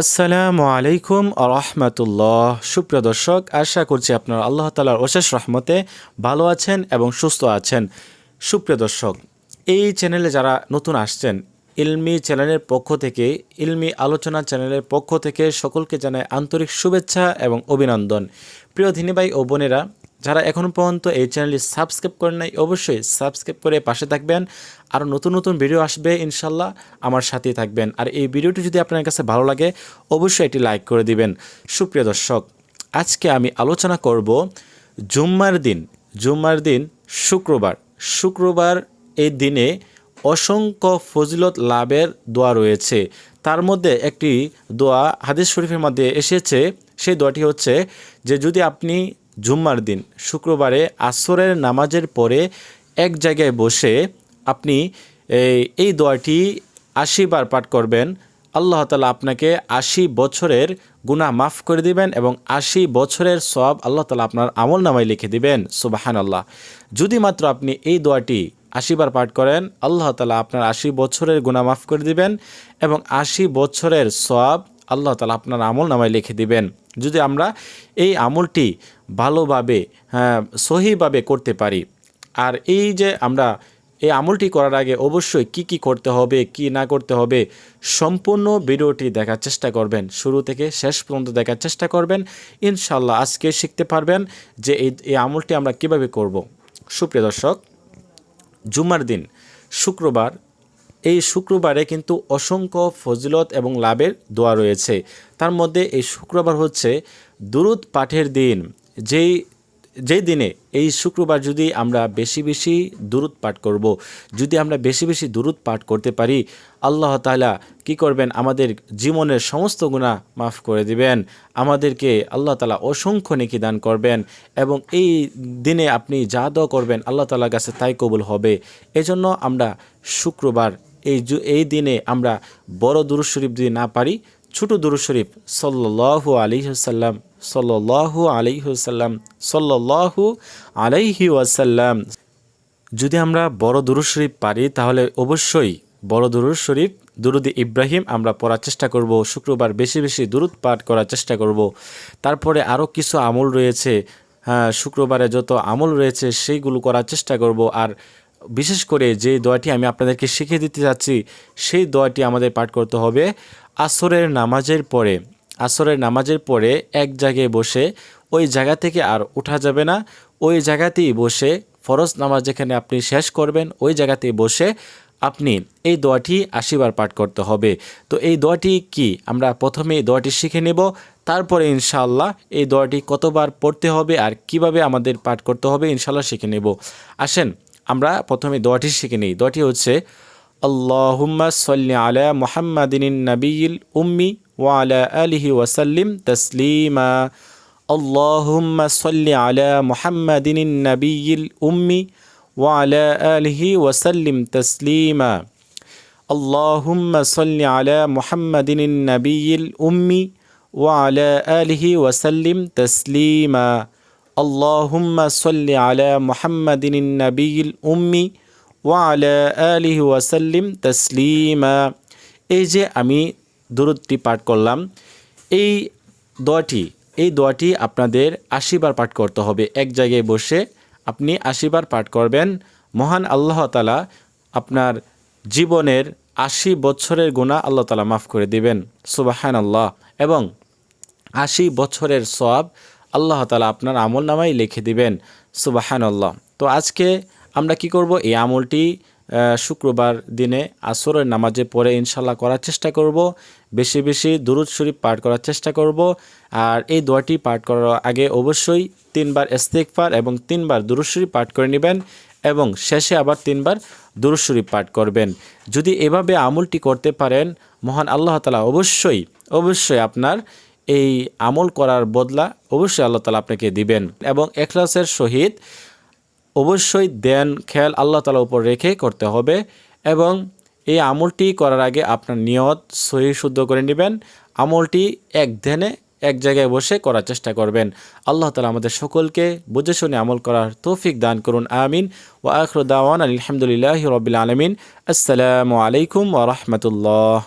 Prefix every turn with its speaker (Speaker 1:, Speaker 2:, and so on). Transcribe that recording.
Speaker 1: আসসালামু আলাইকুম রহমতুল্লাহ। সুপ্রিয় দর্শক, আশা করছি আপনারা আল্লাহ তালার অশেষ রহমতে ভালো আছেন এবং সুস্থ আছেন। সুপ্রিয় দর্শক, এই চ্যানেলে যারা নতুন আসছেন, ইলমি চ্যানেলের পক্ষ থেকে, ইলমি আলোচনা চ্যানেলের পক্ষ থেকে সকলকে জানায় আন্তরিক শুভেচ্ছা এবং অভিনন্দন। প্রিয় ধিনীভাই ও বোনেরা যারা এখনও পর্যন্ত এই চ্যানেলটি সাবস্ক্রাইব করেন নাই, অবশ্যই সাবস্ক্রাইব করে পাশে থাকবেন। আরও নতুন নতুন ভিডিও আসবে ইনশাল্লাহ আমার সাথেই থাকবেন। আর এই ভিডিওটি যদি আপনার কাছে ভালো লাগে, অবশ্যই এটি লাইক করে দিবেন। সুপ্রিয় দর্শক, আজকে আমি আলোচনা করব জুম্মার দিন। জুম্মার দিন শুক্রবার। শুক্রবার এই দিনে অসংখ্য ফজিলত লাভের দোয়া রয়েছে। তার মধ্যে একটি দোয়া হাদিস শরীফের মধ্যে এসেছে। সেই দোয়াটি হচ্ছে যে, যদি আপনি জুম্মার দিন, শুক্রবারে আসরের নামাজের পরে এক জায়গায় বসে আপনি এই দোয়াটি আশিবার পাঠ করবেন। আল্লাহ তালা আপনাকে আশি বছরের গুনাহ মাফ করে দিবেন এবং আশি বছরের সব আল্লাহ তালা আপনার আমল নামায় লিখে দিবেন। সুবাহান আল্লাহ যদি মাত্র আপনি এই দোয়াটি আশিবার পাঠ করেন, আল্লাহ তালা আপনার আশি বছরের গুনাহ মাফ করে দিবেন এবং আশি বছরের সব আল্লাহ তালা আপনার আমল নামায় লিখে দিবেন। যদি আমরা এই আমলটি ভালোভাবে হ্যাঁ সহিভাবে করতে পারি, আর এই যে আমরা এই আমলটি করার আগে অবশ্যই কি কি করতে হবে, কি না করতে হবে, সম্পূর্ণ ভিডিওটি দেখার চেষ্টা করবেন। শুরু থেকে শেষ পর্যন্ত দেখার চেষ্টা করবেন। ইনশাল্লাহ আজকে শিখতে পারবেন যে এই এই আমলটি আমরা কীভাবে করব। সুপ্রিয় দর্শক, জুমার দিন, শুক্রবার এই শুক্রবারে কিন্তু অসংখ্য ফজিলত এবং লাভের দোয়া রয়েছে। তার মধ্যে এই শুক্রবার হচ্ছে দুরুদ পাঠের দিন। যেই যেই দিনে এই শুক্রবার যদি আমরা বেশি বেশি দূরত পাঠ করব। যদি আমরা বেশি বেশি দূরত পাঠ করতে পারি, আল্লাহ তালা কি করবেন? আমাদের জীবনের সমস্ত গুণা মাফ করে দিবেন। আমাদেরকে আল্লাহ তালা অসংখ্য নেকি দান করবেন এবং এই দিনে আপনি যা দোয়া করবেন, আল্লাহ তালার কাছে তাই কবুল হবে। এজন্য আমরা শুক্রবার এই এই দিনে আমরা বড় দুরুদ শরীফ যদি না পারি, ছোট দুরুদ শরীফ সাল্লাহু আলিহাসাল্লাম সাল্লাহু আলিহাসাল্লাম সাল্লাহু আলাইহি ওয়াসাল্লাম। যদি আমরা বড় দুরুদ শরীফ পারি, তাহলে অবশ্যই বড় দুরুদ শরীফ, দুরুদি ইব্রাহিম আমরা পড়ার চেষ্টা করব, শুক্রবার বেশি বেশি দুরুদ পাঠ করার চেষ্টা করব। তারপরে আরও কিছু আমল রয়েছে হ্যাঁ শুক্রবারে যত আমল রয়েছে, সেইগুলো করার চেষ্টা করব। আর বিশেষ করে যে দোয়াটি আমি আপনাদেরকে শিখিয়ে দিতে যাচ্ছি, সেই দোয়াটি আমাদের পাঠ করতে হবে আসরের নামাজের পরে। আসরের নামাজের পরে এক জায়গায় বসে ওই জায়গা থেকে আর উঠা যাবে না। ওই জায়গাতেই বসে ফরজ নামাজ যেখানে আপনি শেষ করবেন, ওই জায়গাতেই বসে আপনি এই দোয়াটি আশিবার পাঠ করতে হবে। তো এই দোয়াটি কি? আমরা প্রথমে এই দোয়াটি শিখে নেব, তারপরে ইনশাআল্লাহ এই দোয়াটি কতবার পড়তে হবে আর কীভাবে আমাদের পাঠ করতে হবে ইনশাল্লাহ শিখে নেব। আসেন আমরা প্রথমে দোয়াটি শিখে নিই। দোয়াটি হচ্ছে, আল্লাহুম্মা সাল্লি আলা মুহাম্মাদিন নবীল উম্মি ওয়া আলা আলিহি ওয়াসাল্লিম তসলিমা। আল্লাহুম্মা সাল্লি আলা মুহাম্মাদিন নবীল উম্মি ওয়া আলা আলিহি ওয়াসাল্লিম তসলিমা। আল্লাহুম্মা সাল্লি আলা মুহাম্মাদিন নবীল উম্মি ওয়া আলা আলিহি ওয়াসাল্লিম তসলিমা। আল্লাহুম্মা সাল্লি আলা মুহাম্মাদিন নবীল উম্মি ওয়া আলা আলিহি ওয়াসাল্লিম তসলিমা এই যে আমি দূরত্বটি পাঠ করলাম, এই দোয়াটি এই দোয়াটি আপনাদের আশিবার পাঠ করতে হবে। এক জায়গায় বসে আপনি আশিবার পাঠ করবেন। মহান আল্লাহ তালা আপনার জীবনের আশি বছরের গুণা আল্লাহ তালা মাফ করে দিবেন। সুবাহান আল্লাহ এবং আশি বছরের সব আল্লাহ তালা আপনার আমল নামাই লিখে দিবেন। সুবাহান আল্লাহ তো আজকে আমরা কি করব? এই আমলটি শুক্রবার দিনে আসরের নামাজে পরে ইনশাল্লাহ করার চেষ্টা করব। বেশি বেশি দুরুদ শরীফ পাঠ করার চেষ্টা করব। আর এই দোয়াটি পাঠ করার আগে অবশ্যই তিনবার ইস্তেকফার এবং তিনবার দুরুদ শরীফ পাঠ করে নেবেন এবং শেষে আবার তিনবার দুরুদ শরীফ পাঠ করবেন। যদি এভাবে আমলটি করতে পারেন, মহান আল্লাহ তালা অবশ্যই অবশ্যই আপনার এই আমল করার বদলা অবশ্যই আল্লাহ তালা আপনাকে দিবেন এবং এখলাসের সহিত অবশ্যই দেন খেয়াল আল্লাহ তালার উপর রেখে করতে হবে এবং এই আমলটি করার আগে আপনার নিয়ত সহি শুদ্ধ করে নেবেন। আমলটি এক ধ্যানে এক জায়গায় বসে করার চেষ্টা করবেন। আল্লাহ তালা আমাদের সকলকে বুঝে শুনে আমল করার তৌফিক দান করুন। আমিন। ও আখরুদ্দাওয়ান আলহামদুলিল্লাহ রবিল আলমিন। আসসালামু আলাইকুম ওরহমতুল্লাহ